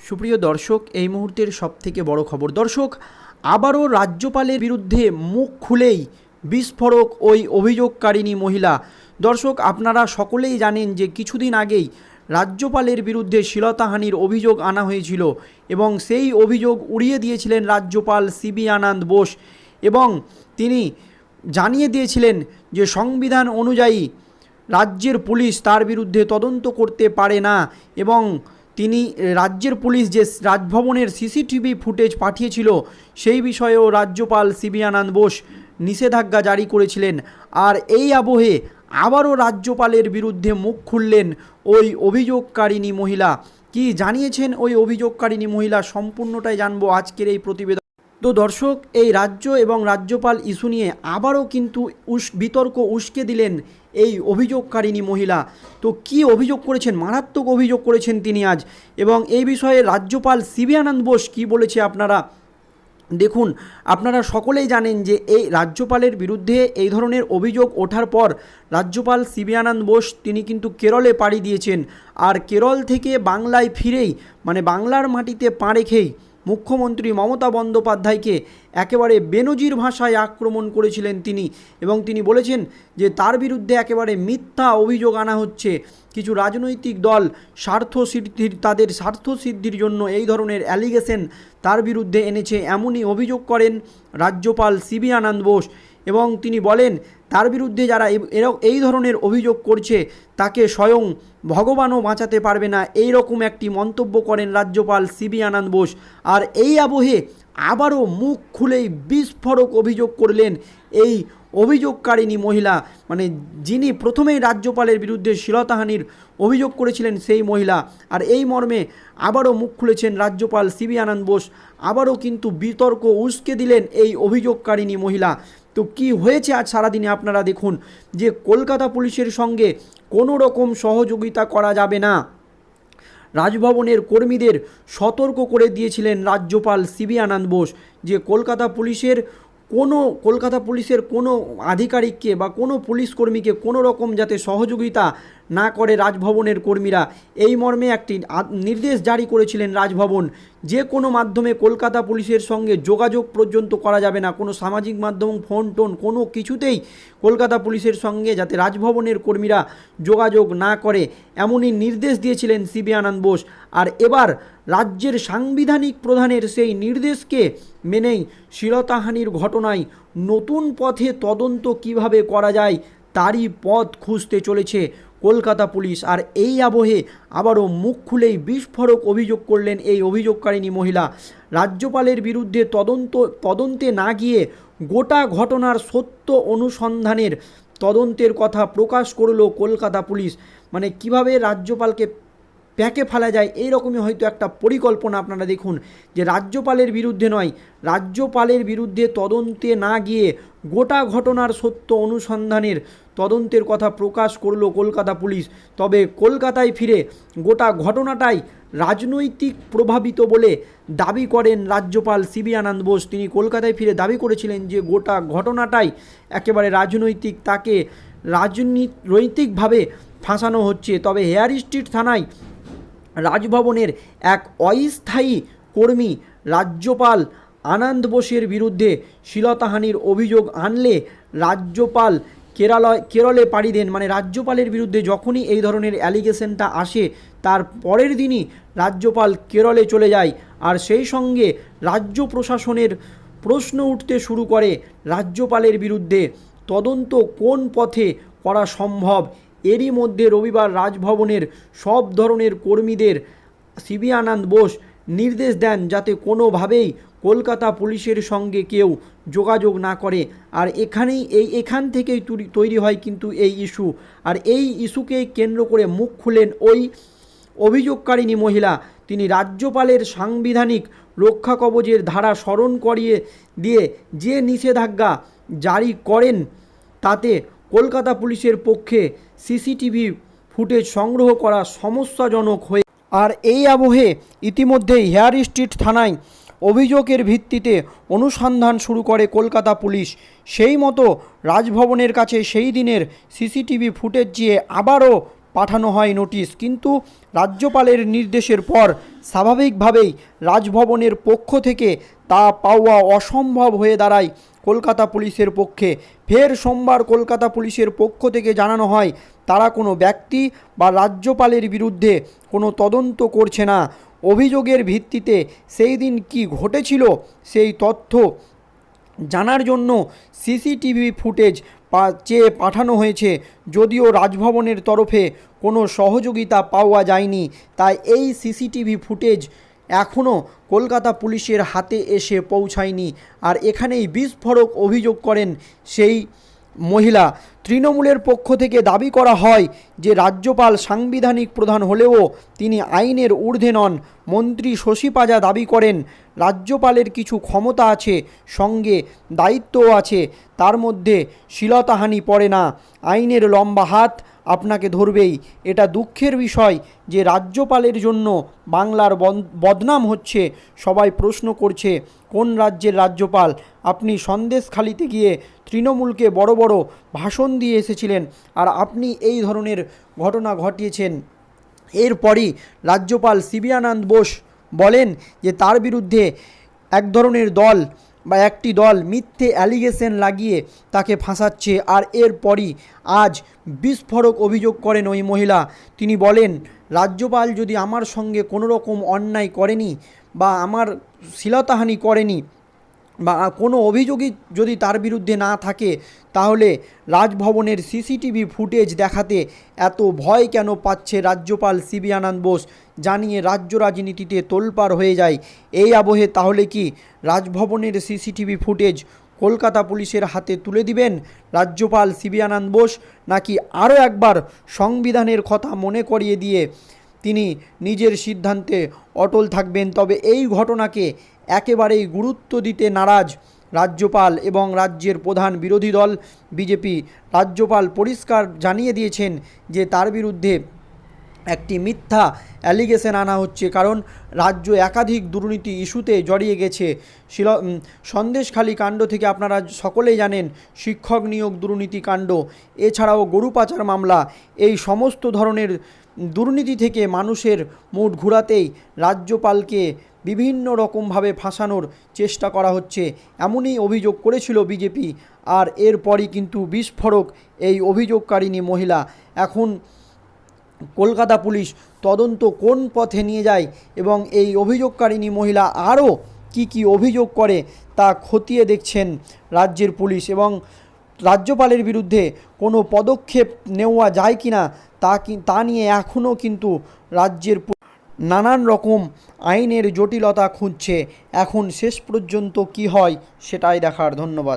সুপ্রিয় দর্শক, এই মুহূর্তের সবথেকে বড় খবর। দর্শক, আবারও রাজ্যপালের বিরুদ্ধে মুখ খুলেই বিস্ফোরক ওই অভিযোগকারিণী মহিলা। দর্শক, আপনারা সকলেই জানেন যে কিছুদিন আগেই রাজ্যপালের বিরুদ্ধে শ্লীলতাহানির অভিযোগ আনা হয়েছিল এবং সেই অভিযোগ উড়িয়ে দিয়েছিলেন রাজ্যপাল সিবি আনন্দ বোস এবং তিনি জানিয়ে দিয়েছিলেন যে সংবিধান অনুযায়ী রাজ্যের পুলিশ তার বিরুদ্ধে তদন্ত করতে পারে না এবং তিনি রাজ্যের পুলিশ যে রাজভবনের সিসিটিভি ফুটেজ পাঠিয়েছিল, সেই বিষয়েও রাজ্যপাল সিবি আনন্দ বোস নিষেধাজ্ঞা জারি করেছিলেন। আর এই আবহে আবারও রাজ্যপালের বিরুদ্ধে মুখ খুললেন ওই অভিযোগকারিণী মহিলা। কি জানিয়েছেন ওই অভিযোগকারিণী মহিলা? সম্পূর্ণটাই জানব আজকের এই প্রতিবেদন। তো দর্শক, এই রাজ্য এবং রাজ্যপাল ইস্যু নিয়ে আবারও কিন্তু উস বিতর্ক উস্কে দিলেন এই অভিযোগকারিণী মহিলা। তো কি অভিযোগ করেছেন? মারাত্মক অভিযোগ করেছেন তিনি আজ। এবং এই বিষয়ে রাজ্যপাল সিবি আনন্দ বোস কী বলেছে আপনারা দেখুন। আপনারা সকলেই জানেন যে এই রাজ্যপালের বিরুদ্ধে এই ধরনের অভিযোগ ওঠার পর রাজ্যপাল সিবি আনন্দ বোস তিনি কিন্তু কেরলে পাড়ি দিয়েছেন। আর কেরল থেকে বাংলায় ফিরেই মানে বাংলার মাটিতে পা রেখেই মুখ্যমন্ত্রী মমতা বন্দ্যোপাধ্যায়কে একেবারে বেনজির ভাষায় আক্রমণ করেছিলেন তিনি এবং তিনি বলেছেন যে তার বিরুদ্ধে একেবারে মিথ্যা অভিযোগ আনা হচ্ছে। কিছু রাজনৈতিক দল স্বার্থ সিদ্ধির, তাদের স্বার্থ সিদ্ধির জন্য এই ধরনের অ্যালিগেশন তার বিরুদ্ধে এনেছে। এমনই অভিযোগ করেন রাজ্যপাল সিবি আনন্দ বোস। এবং তিনি বলেন, তার বিরুদ্ধে যারা এই ধরনের অভিযোগ করছে, তাকে স্বয়ং ভগবানও বাঁচাতে পারবে না। এই রকম একটি মন্তব্য করেন রাজ্যপাল সিবি আনন্দ বোস। আর এই আবহে আবারও মুখ খুলেই বিস্ফোরক অভিযোগ করলেন এই অভিযোগকারিণী মহিলা। মানে যিনি প্রথমেই রাজ্যপালের বিরুদ্ধে শ্লীলতাহানির অভিযোগ করেছিলেন সেই মহিলা। আর এই মর্মে আবারও মুখ খুলেছেন রাজ্যপাল সিবি আনন্দ বোস। আবারও কিন্তু বিতর্ক উস্কে দিলেন এই অভিযোগকারিণী মহিলা। তো কি হয়েছে আজ সারাদিনে আপনারা দেখুন যে কলকাতা পুলিশের সঙ্গে কোনো রকম সহযোগিতা করা যাবে না। রাজভবনের কর্মীদের সতর্ক করে দিয়েছিলেন রাজ্যপাল সিবি আনন্দ বোস যে কলকাতা পুলিশের কোনো, কলকাতা পুলিশের কোনো আধিকারিককে বা কোনো পুলিশ কর্মীকে কোনো রকম যাতে সহযোগিতা না করে রাজভবনের কর্মীরা। এই মর্মে একটি নির্দেশ জারি করেছিলেন রাজভবন। যে কোনো মাধ্যমে কলকাতা পুলিশের সঙ্গে যোগাযোগ পর্যন্ত করা যাবে না। কোনো সামাজিক মাধ্যম, ফোন টোন, কোনো কিছুতেই কলকাতা পুলিশের সঙ্গে যাতে রাজভবনের কর্মীরা যোগাযোগ না করে, এমনই নির্দেশ দিয়েছিলেন সিবি আনন্দ বোস। আর এবার রাজ্যের সাংবিধানিক প্রধানের সেই নির্দেশকে মেনেই শ্লীলতাহানির ঘটনায় নতুন পথে তদন্ত কীভাবে করা যায়, তারই পথ খুঁজতে চলেছে কলকাতা পুলিশ আর এই আবহে আবারও মুখ খুলেই বিস্ফোরক অভিযোগ করলেন এই অভিযোগকারিণী মহিলা। রাজ্যপালের বিরুদ্ধে তদন্ত, তদন্তে না গিয়ে গোটা ঘটনার সত্য অনুসন্ধানের তদন্তের কথা প্রকাশ করল কলকাতা পুলিশ। মানে কীভাবে রাজ্যপালকে প্যাকে ফেলা যায়। এই রকমই হয়তো একটা পরিকল্পনা আপনারা দেখুন যে রাজ্যপালের বিরুদ্ধে নয়, রাজ্যপালের বিরুদ্ধে তদন্তে না গিয়ে গোটা ঘটনার সত্য অনুসন্ধানের তদন্তের কথা প্রকাশ করল কলকাতা পুলিশ। তবে কলকাতায় ফিরে গোটা ঘটনাটাই রাজনৈতিক প্রভাবিত বলে দাবি করেন রাজ্যপাল সিবি আনন্দ বোস। তিনি কলকাতায় ফিরে দাবি করেছিলেন যে গোটা ঘটনাটাই একেবারে রাজনৈতিক, তাকে রাজনৈতিকভাবে ফাঁসানো হচ্ছে। তবে হেয়ার স্ট্রিট থানায় রাজভবনের এক অস্থায়ী কর্মী রাজ্যপাল আনন্দ বোসের বিরুদ্ধে শ্লীলতাহানির অভিযোগ আনলে রাজ্যপাল কেরালয়, কেরলে পাড়ি দেন। মানে রাজ্যপালের বিরুদ্ধে যখনই এই ধরনের অ্যালিগেশনটা আসে, তার পরের দিনই রাজ্যপাল কেরলে চলে যায়। আর সেই সঙ্গে রাজ্য প্রশাসনের প্রশ্ন উঠতে শুরু করে রাজ্যপালের বিরুদ্ধে, তদন্ত কোন পথে করা সম্ভব? এরই মধ্যে রবিবার রাজভবনের সব ধরনের কর্মীদের সিবি আনন্দ বোস নির্দেশ দেন যাতে কোনোভাবেই কলকাতা পুলিশের সঙ্গে কেউ যোগাযোগ না করে। আর এখানেই এই, এখান থেকেই তুরি- হয় কিন্তু এই ইস্যু। আর এই ইস্যুকে কেন্দ্র করে মুখ খুলেন ওই অভিযোগকারিণী মহিলা। তিনি রাজ্যপালের সাংবিধানিক রক্ষা কবচের ধারা স্মরণ করিয়ে দিয়ে যে নিষেধাজ্ঞা জারি করেন তাতে কলকাতা পুলিশের পক্ষে সিসিটিভি ফুটেজ সংগ্রহ করা সমস্যাজনক হয়ে আর এই আবহে ইতিমধ্যেই হেয়ার স্ট্রিট থানায় অভিযোগের ভিত্তিতে অনুসন্ধান শুরু করে কলকাতা পুলিশ। সেই মতো রাজভবনের কাছে সেই দিনের সিসিটিভি ফুটেজ চেয়ে আবারও পাঠানো হয় নোটিশ। কিন্তু রাজ্যপালের নির্দেশের পর স্বাভাবিকভাবেই রাজভবনের পক্ষ থেকে তা পাওয়া অসম্ভব হয়ে দাঁড়ায় কলকাতা পুলিশের পক্ষে। ফের সোমবার কলকাতা পুলিশের পক্ষ থেকে জানানো হয়, তারা কোনো ব্যক্তি বা রাজ্যপালের বিরুদ্ধে কোনো তদন্ত করছে না। অভিযোগের ভিত্তিতে সেই দিন কি ঘটেছিল সেই তথ্য জানার জন্য সিসিটিভি ফুটেজ চেয়ে পাঠানো হয়েছে। যদিও রাজভবনের তরফে কোনো সহযোগিতা পাওয়া যায়নি, তাই এই সিসিটিভি ফুটেজ এখনও কলকাতা পুলিশের হাতে এসে পৌঁছায়নি আর এখানেই বিস্ফোরক অভিযোগ করেন সেই মহিলা। তৃণমূলের পক্ষ থেকে দাবি করা হয় যে রাজ্যপাল সাংবিধানিক প্রধান হলেও তিনি আইনের ঊর্ধ্বে নন। মন্ত্রী শশী পাজা দাবি করেন, রাজ্যপালের কিছু ক্ষমতা আছে, সঙ্গে দায়িত্বও আছে, তার মধ্যে শ্লীলতাহানি পড়ে না। আইনের লম্বা হাত আপনাকে ধরবেই। এটা দুঃখের বিষয় যে রাজ্যপালের জন্য বাংলার বদনাম হচ্ছে। সবাই প্রশ্ন করছে, কোন রাজ্যের রাজ্যপাল? আপনি সন্দেশখালিতে গিয়ে তৃণমূলকে বড় বড় ভাষণ দিয়ে এসেছিলেন আর আপনি এই ধরনের ঘটনা ঘটিয়েছেন। এরপরই রাজ্যপাল সিবিয়ানন্দ বোস বলেন যে তার বিরুদ্ধে এক ধরনের দল বা একটি দল মিথ্যে অ্যালিগেশন লাগিয়ে তাকে ফাঁসাচ্ছে। আর এরপরই আজ বিস্ফোরক অভিযোগ করেন ওই মহিলা। তিনি বলেন, রাজ্যপাল যদি আমার সঙ্গে কোনো রকম অন্যায় করেনি বা আমার শ্লীলতাহানি করেনি বা কোনো অভিযোগই যদি তার বিরুদ্ধে না থাকে, তাহলে রাজভবনের সিসিটিভি ফুটেজ দেখাতে এত ভয় কেন পাচ্ছে রাজ্যপাল সিবি আনন্দ বোস? জানিয়ে রাজ্য রাজনীতিতে তোলপাড় হয়ে যায়। এই আবহে তাহলে কি রাজভবনের সিসিটিভি ফুটেজ কলকাতা পুলিশের হাতে তুলে দিবেন রাজ্যপাল সিবি আনন্দ বোস? নাকি আরও একবার সংবিধানের কথা মনে করিয়ে দিয়ে তিনি নিজের সিদ্ধান্তে অটল থাকবেন? তবে এই ঘটনাকে একেবারেই গুরুত্ব দিতে নারাজ রাজ্যপাল এবং রাজ্যের প্রধান বিরোধী দল বিজেপি। রাজ্যপাল পরিষ্কার জানিয়ে দিয়েছেন যে তার বিরুদ্ধে একটি মিথ্যা অ্যালিগেশন আনা হচ্ছে, কারণ রাজ্য একাধিক দুর্নীতি ইস্যুতে জড়িয়ে গেছে। শিল সন্দেশখালী কাণ্ড থেকে আপনারা সকলেই জানেন, শিক্ষক নিয়োগ দুর্নীতি কাণ্ড, এছাড়াও গরু পাচার মামলা। এই সমস্ত ধরনের দুর্নীতি থেকে মানুষের মুঠ ঘুরাতেই রাজ্যপালকে বিভিন্ন রকমভাবে ফাঁসানোর চেষ্টা করা হচ্ছে। এমনই অভিযোগ করেছিল বিজেপি। আর এরপরই কিন্তু বিস্ফোরক এই অভিযোগকারিণী মহিলা। এখন কলকাতা পুলিশ তদন্ত কোন পথে নিয়ে যায় এবং এই অভিযোগকারিণী মহিলা আরও কি কি অভিযোগ করে তা খতিয়ে দেখছেন রাজ্যের পুলিশ এবং রাজ্যপালের বিরুদ্ধে কোনো পদক্ষেপ নেওয়া যায় কি না তা তা নিয়ে এখনও কিন্তু রাজ্যের নানান রকম আইনের জটিলতা খুঁজছে। এখন শেষ পর্যন্ত কি হয় সেটাই দেখার ধন্যবাদ।